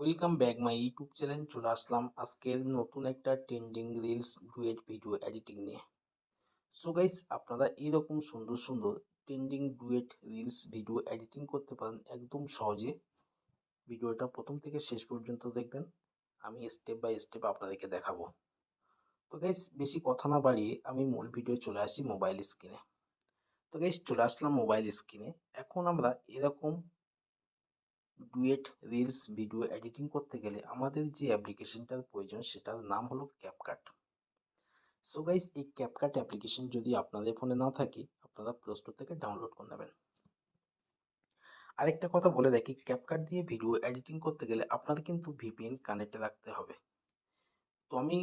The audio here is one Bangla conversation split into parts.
Welcome back my YouTube channel চলে আসলাম আজকের নতুন একটা trending reels duet video editing নিয়ে। সো গাইস আপনারা এরকম সুন্দর সুন্দর trending duet reels video editing করতে পারেন একদম সহজে। ভিডিওটা প্রথম থেকে শেষ পর্যন্ত দেখবেন। আমি স্টেপ বাই স্টেপ আপনাদেরকে দেখাবো। তো গাইস বেশি কথা না বাড়িয়ে আমি মূল ভিডিও চলে আসি মোবাইল স্ক্রিনে তো গাইস চলে আসলাম মোবাইল স্ক্রিনে এখন আমরা এরকম ডুয়েট, রিলস, ভিডিও এডিটিং করতে গেলে আমাদের যে অ্যাপ্লিকেশনটার প্রয়োজন সেটার নাম হলো ক্যাপকাট সো গাইস এই ক্যাপকাট অ্যাপ্লিকেশন যদি আপনাদের ফোনে না থাকে, আপনারা প্লে স্টোর থেকে ডাউনলোড করে নেবেন। আরেকটা কথা বলে রাখি ক্যাপকাট দিয়ে ভিডিও এডিটিং করতে গেলে আপনাদের কিন্তু ভিপিএন কানেক্ট রাখতে হবে। তো আমি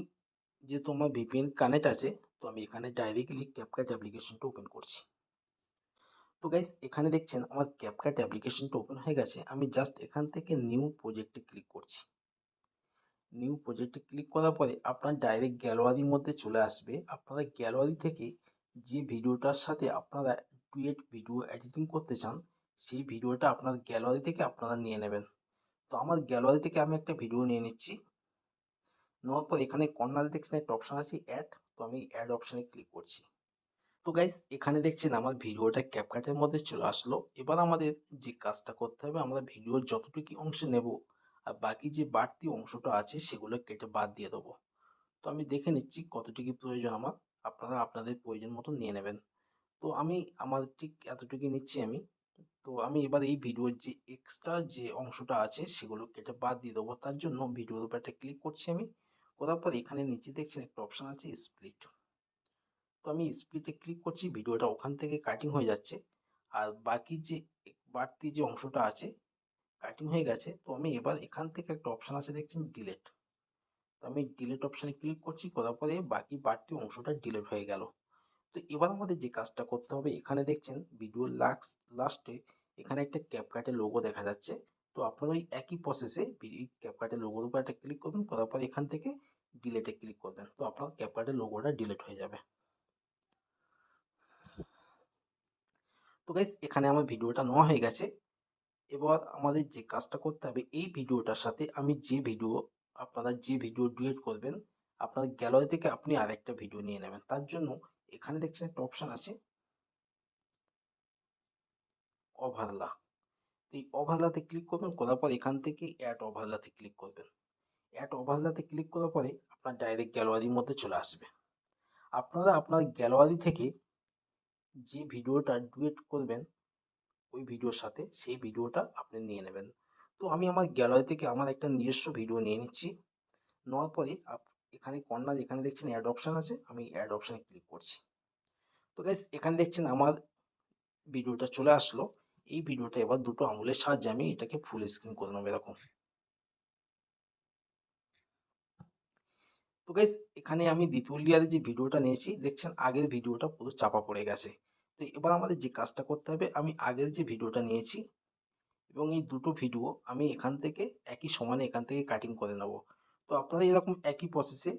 যেহেতু আমার ভিপিএন কানেক্ট আছে, তো আমি এখানে ডাইরেক্টলি ক্যাপকাট অ্যাপ্লিকেশনটা ওপেন করছি। তো গাইস এখানে দেখছেন আমার ক্যাপকাট অ্যাপ্লিকেশনটা ওপেন হয়ে গেছে। আমি জাস্ট এখান থেকে নিউ প্রজেক্টে ক্লিক করছি। নিউ প্রজেক্টে ক্লিক করার পরে আপনার ডাইরেক্ট গ্যালারির মধ্যে চলে আসবে। আপনারা গ্যালারি থেকে যে ভিডিওটার সাথে আপনারা ডুয়েট ভিডিও এডিটিং করতে চান, সেই ভিডিওটা আপনার গ্যালারি থেকে আপনারা নিয়ে নেবেন। তো আমার গ্যালারি থেকে আমি একটা ভিডিও নিয়ে নিচ্ছি। নেওয়ার পর এখানে কর্নারে দেখছেন একটা অপশান আছে অ্যাড তো আমি অ্যাড অপশানে ক্লিক করছি। তো গাইস এখানে দেখছেন আমার ভিডিওটা ক্যাপকাটের মধ্যে চলে আসলো। এবার আমাদের যে কাজটা করতে হবে, আমরা ভিডিওর যতটুকু অংশ নেব আর বাকি যে বাড়তি অংশটা আছে, সেগুলো কেটে বাদ দিয়ে দেবো। তো আমি দেখে নিচ্ছি কতটুকু প্রয়োজন আমার। আপনারা আপনাদের প্রয়োজন মতো নিয়ে নেবেন। তো আমি আমার ঠিক এতটুকু নিচ্ছি আমি। তো আমি এবার এই ভিডিওর যে এক্সট্রা যে অংশটা আছে, সেগুলো কেটে বাদ দিয়ে দেবো। তার জন্য ভিডিওর উপর একটা ক্লিক করছি আমি। করার পর এখানে নিচে দেখছেন একটা অপশান আছে স্প্লিট তো আমি স্প্লিটে ক্লিক করছি, ভিডিওটা ওখান থেকে কাটিং হয়ে যাচ্ছে। আর বাকি যে বাড়তি যে অংশটা আছে কাটিং হয়ে গেছে, তো আমি এবার এখান থেকে একটা অপশান আছে দেখছেন ডিলেট তো আমি ডিলেট অপশানে ক্লিক করছি, করার পরে বাকি বাড়তি অংশটা ডিলেট হয়ে গেল। তো এবার আমাদের যে কাজটা করতে হবে, এখানে দেখছেন ভিডিওর লাস্ট লাস্টে এখানে একটা ক্যাপকাটের লোগো দেখা যাচ্ছে। তো আপনারা ওই একই প্রসেসে ক্যাপকাটের লোগোর উপর একটা ক্লিক করবেন, করার পর এখান থেকে ডিলেটে ক্লিক করবেন। তো আপনার ক্যাপকাটের লোগোটা ডিলেট হয়ে যাবে। তো গাইস এখানে আমার ভিডিওটা নেওয়া হয়ে গেছে। এবার আমাদের যে কাজটা করতে হবে, এই ভিডিওটার সাথে আমি যে ভিডিও আপনারা যে ভিডিও ডুয়েট করবেন, আপনার গ্যালারি থেকে আপনি আরেকটা ভিডিও নিয়ে নেবেন। তার জন্য এখানে দেখছেন একটা অপশান আছে ওভারলা এই ওভারলাতে ক্লিক করবেন, করার পর এখান থেকে অ্যাড ওভারলাতে ক্লিক করবেন। অ্যাড ওভারলাতে ক্লিক করার পরে আপনার ডাইরেক্ট গ্যালারির মধ্যে চলে আসবে। আপনারা আপনার গ্যালারি থেকে যে ভিডিওটা ডুয়েট করবেন, ওই ভিডিওর সাথে সেই ভিডিওটা আপনি নিয়ে নেবেন। তো আমি আমার গ্যালারি থেকে আমার একটা নিজস্ব ভিডিও নিয়ে নিচ্ছি। নেওয়ার পরে এখানে কর্নার এখানে দেখছেন অ্যাড অপশান আছে, আমি অ্যাড অপশানে ক্লিক করছি। তো গাইস এখানে দেখছেন আমার ভিডিওটা চলে আসলো। এই ভিডিওটা এবার দুটো আঙুলের সাহায্যে আমি এটাকে ফুল স্ক্রিন করে নেব এরকম। তো গাইস এখানে আমি দ্বিতীয় যে ভিডিওটা নিয়েছি, দেখছেন আগের ভিডিওটা পুরো চাপা পড়ে গেছে। তো এবার আমাদের যে কাজটা করতে হবে, আমি আগের যে ভিডিওটা নিয়েছি এবং এই দুটো ভিডিও আমি এখান থেকে একই সমানে এখান থেকে কাটিং করে নেব। তো আপনারা এরকম একই প্রসেসে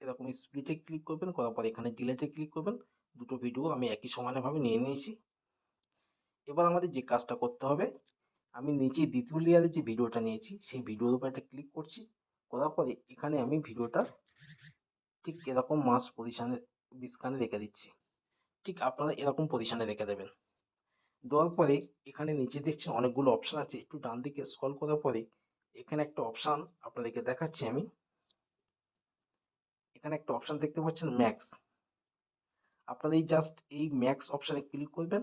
এরকম স্প্লিটে ক্লিক করবেন, করার পর এখানে ডিলেটে ক্লিক করবেন। দুটো ভিডিও আমি একই সমানেভাবে নিয়ে নিয়েছি। এবার আমাদের যে কাজটা করতে হবে, আমি নিচে দ্বিতীয় লেয়ারে যে ভিডিওটা নিয়েছি, সেই ভিডিওর উপর একটা ক্লিক করছি। করার পরে এখানে আমি ভিডিওটা ঠিক এরকম মাস পজিশানে বিস্কানে রেখে দিচ্ছি। ঠিক আপনারা এরকম পজিশানে রেখে দেবেন। দেওয়ার পরে এখানে নিচে দেখছেন অনেকগুলো অপশান আছে। একটু ডান দিকে স্ক্রল করার পরে এখানে একটা অপশান আপনাদেরকে দেখাচ্ছি আমি। এখানে একটা অপশান দেখতে পাচ্ছেন ম্যাক্স আপনারা এই জাস্ট এই ম্যাক্স অপশানে ক্লিক করবেন।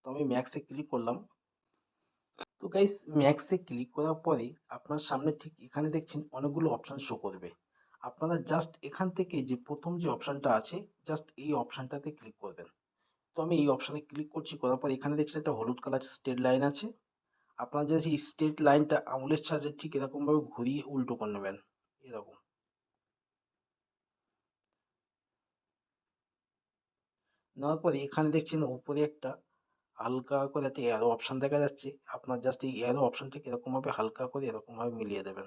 তো আমি ম্যাক্সে ক্লিক করলাম। তো গাইস ম্যাক্সে ক্লিক করার পরে আপনার সামনে ঠিক এখানে দেখছেন অনেকগুলো অপশান শো করবে। আপনারা জাস্ট এখান থেকে যে প্রথম যে অপশানটা আছে জাস্ট এই অপশানটাতে ক্লিক করবেন। তো আমি এই অপশানে ক্লিক করছি, করার পর এখানে দেখছেন একটা হলুদ কালার স্ট্রেট লাইন আছে। আপনারা জাস্ট এই স্ট্রেট লাইনটা আঙুলের সাহায্যে ঠিক এরকমভাবে ঘুরিয়ে উল্টো করে নেবেন, এরকম। নেওয়ার পরে এখানে দেখছেন উপরে একটা হালকা করে একটা এরো অপশান দেখা যাচ্ছে। আপনার জাস্ট এই এরো অপশানটাকে এরকমভাবে হালকা করে এরকমভাবে মিলিয়ে দেবেন।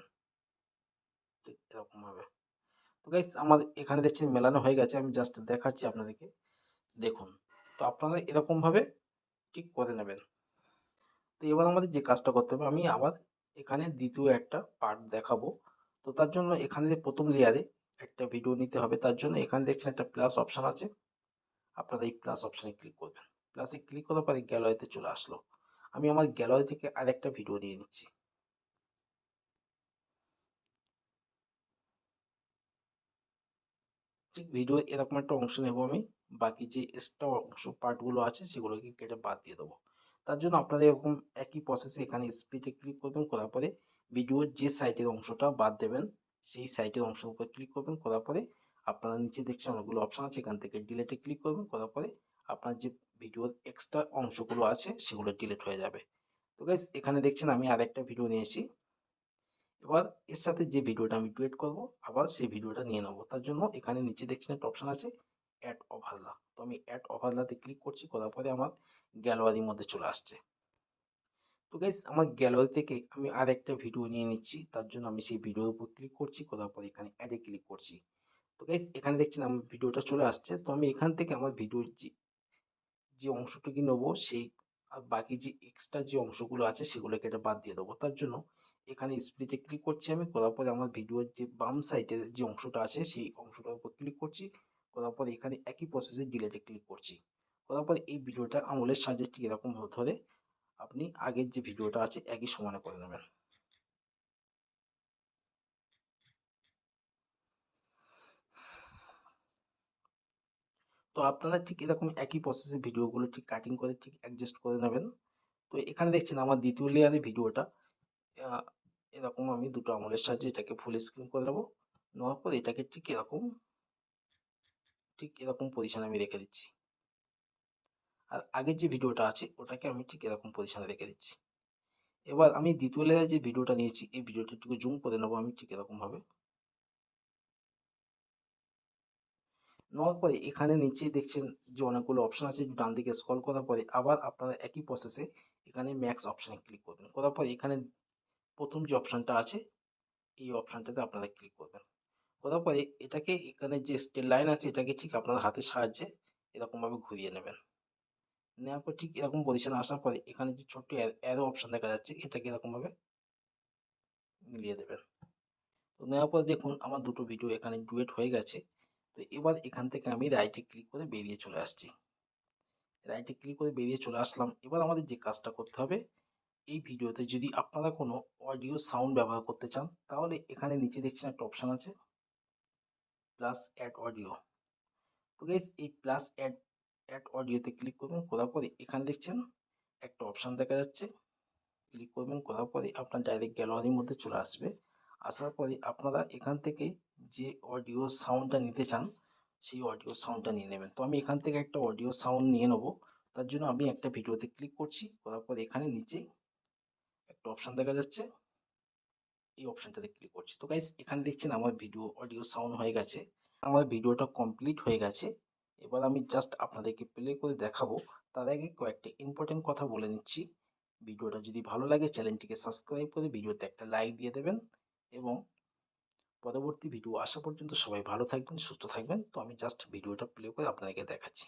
ঠিক এরকমভাবে। তো গাইস আমার এখানে দেখছেন মেলানো হয়ে গেছে, আমি জাস্ট দেখাচ্ছি আপনাদেরকে। দেখুন, তো আপনারা এরকমভাবে ঠিক করে নেবেন। তো এবার আমাদের যে কাজটা করতে হবে, আমি আবার এখানে দ্বিতীয় একটা পার্ট দেখাবো। তো তার জন্য এখানে প্রথম লেয়ারে একটা ভিডিও নিতে হবে, তার জন্য এখানে দেখছেন একটা প্লাস অপশন আছে। আপনারা এই প্লাস অপশনে ক্লিক করবেন। প্লাসে ক্লিক করার পরে গ্যালারিতে চলে আসলো। আমি আমার গ্যালারি থেকে আরেকটা ভিডিও নিয়ে নিচ্ছি। ঠিক ভিডিও এরকম একটা অংশ নেব আমি। বাকি যে এক্সট্রা অংশ পার্টগুলো আছে সেগুলোকে কেটে বাদ দিয়ে দেবো। তার জন্য আপনারা এরকম একই প্রসেসে এখানে স্পিডে ক্লিক করবেন, করার পরে ভিডিওর যে সাইটের অংশটা বাদ দেবেন, সেই সাইটের অংশের উপর ক্লিক করবেন, করার পরে আপনারা নিচে দেখছেন অনেকগুলো অপশন আছে, এখান থেকে ডিলেটে ক্লিক করবেন, করার পরে আপনার যে ভিডিওর এক্সট্রা অংশগুলো আছে, সেগুলো ডিলেট হয়ে যাবে। তো গাইস এখানে দেখছেন আমি আরেকটা ভিডিও নিয়েছি। এবার এর সাথে যে ভিডিওটা আমি ডুয়েট করব, আবার সেই ভিডিওটা নিয়ে নেব। তার জন্য এখানে নিচে দেখছেন একটা অপশান আছে অ্যাড ওভারলা তো আমি অ্যাড ওভারলাতে ক্লিক করছি, করার পরে আমার গ্যালারির মধ্যে চলে আসছে। তো গাইজ আমার গ্যালারি থেকে আমি আর একটা ভিডিও নিয়ে নিচ্ছি। তার জন্য আমি সেই ভিডিওর উপর ক্লিক করছি, করার পরে এখানে অ্যাডে ক্লিক করছি। তো গাইস এখানে দেখছেন আমার ভিডিওটা চলে আসছে। তো আমি এখান থেকে আমার ভিডিওর যে যে অংশটুকু নেব, সেই আর বাকি যে এক্সট্রা যে অংশগুলো আছে, সেগুলোকে এটা বাদ দিয়ে দেবো। তার জন্য এখানে স্প্লিটে ক্লিক করছি আমি, করার পরে আমার ভিডিওর যে বাম সাইডের যে অংশটা আছে, সেই অংশটার উপর ক্লিক করছি। করার পরে এখানে একই প্রসেসে ডিলেটে ক্লিক করছি। করার পরে এই ভিডিওটা আঙুলের সাহায্যে ঠিক এরকম ধরে আপনি আগের যে ভিডিওটা আছে, একই সমানে করে নেবেন। তো আপনারা ঠিক এরকম একই প্রসেসে ভিডিওগুলো ঠিক কাটিং করে ঠিক অ্যাডজাস্ট করে নেবেন। তো এখানে দেখছেন আমার দ্বিতীয় লেয়ারে ভিডিওটা এরকম আমি দুটো আঙুলের সাহায্যে এটাকে ফুল স্ক্রিন করে দেবো নেওয়ার পর এটাকে ঠিক এরকম ঠিক এরকম পজিশনে আমি রেখে দিচ্ছি। আর আগের যে ভিডিওটা আছে, ওটাকে আমি ঠিক এরকম পজিশনে রেখে দিচ্ছি। এবার আমি দ্বিতীয় লেয়ারে যে ভিডিওটা নিয়েছি, এই ভিডিওটা একটু জুম করে নেব আমি ঠিক এরকম নেওয়ার পরে এখানে নিচে দেখছেন যে অনেকগুলো অপশন আছে, ডান দিকে স্ক্রল করার পরে আবার আপনারা একই প্রসেসে এখানে ম্যাক্স অপশানে ক্লিক করবেন। করার পরে এখানে প্রথম যে অপশানটা আছে, এই অপশানটাতে আপনারা ক্লিক করবেন। করার পরে এটাকে এখানে যে স্টেল লাইন আছে, এটাকে ঠিক আপনার হাতের সাহায্যে এরকমভাবে ঘুরিয়ে নেবেন। নেওয়ার পর ঠিক এরকম পজিশনে আসার পরে এখানে যে ছোট্ট অ্যারো অপশান দেখা যাচ্ছে, এটাকে এরকমভাবে মিলিয়ে দেবেন। তো নেওয়ার পর দেখুন, আমার দুটো ভিডিও এখানে ডুয়েট হয়ে গেছে। তো এবার এখান থেকে আমি রাইটে ক্লিক করে বেরিয়ে চলে আসছি। রাইটে ক্লিক করে বেরিয়ে চলে আসলাম। এবার আমাদের যে কাজটা করতে হবে, এই ভিডিওতে যদি আপনারা কোনো অডিও সাউন্ড ব্যবহার করতে চান, তাহলে এখানে নিচে দেখছেন একটা অপশান আছে প্লাস অ্যাড অডিও তো গাইস এই প্লাস অ্যাড অ্যাড অডিওতে ক্লিক করবেন, করার পরে এখানে দেখছেন একটা অপশান দেখা যাচ্ছে। ক্লিক করবেন, করার পরে আপনার ডাইরেক্ট গ্যালারির মধ্যে চলে আসবে। আসার পরে আপনারা এখান থেকে যে অডিও সাউন্ডটা নিতে চান, সেই অডিও সাউন্ডটা নিয়ে নেবেন। তো আমি এখান থেকে একটা অডিও সাউন্ড নিয়ে নেব। তার জন্য আমি একটা ভিডিওতে ক্লিক করছি। করার পর এখানে নিচে একটা অপশান দেখা যাচ্ছে। এই অপশানটাতে ক্লিক করছি। তো গাইস এখানে দেখছেন আমার ভিডিও অডিও সাউন্ড হয়ে গেছে। আমার ভিডিওটা কমপ্লিট হয়ে গেছে। এবার আমি জাস্ট আপনাদেরকে প্লে করে দেখাবো। তার আগে কয়েকটা ইম্পর্টেন্ট কথা বলে নিচ্ছি। ভিডিওটা যদি ভালো লাগে চ্যানেলটিকে সাবস্ক্রাইব করে ভিডিওতে একটা লাইক দিয়ে দেবেন এবং পরবর্তী ভিডিও আসা পর্যন্ত সবাই ভালো থাকবেন, সুস্থ থাকবেন। তো আমি জাস্ট ভিডিওটা প্লে করে আপনাদেরকে দেখাচ্ছি।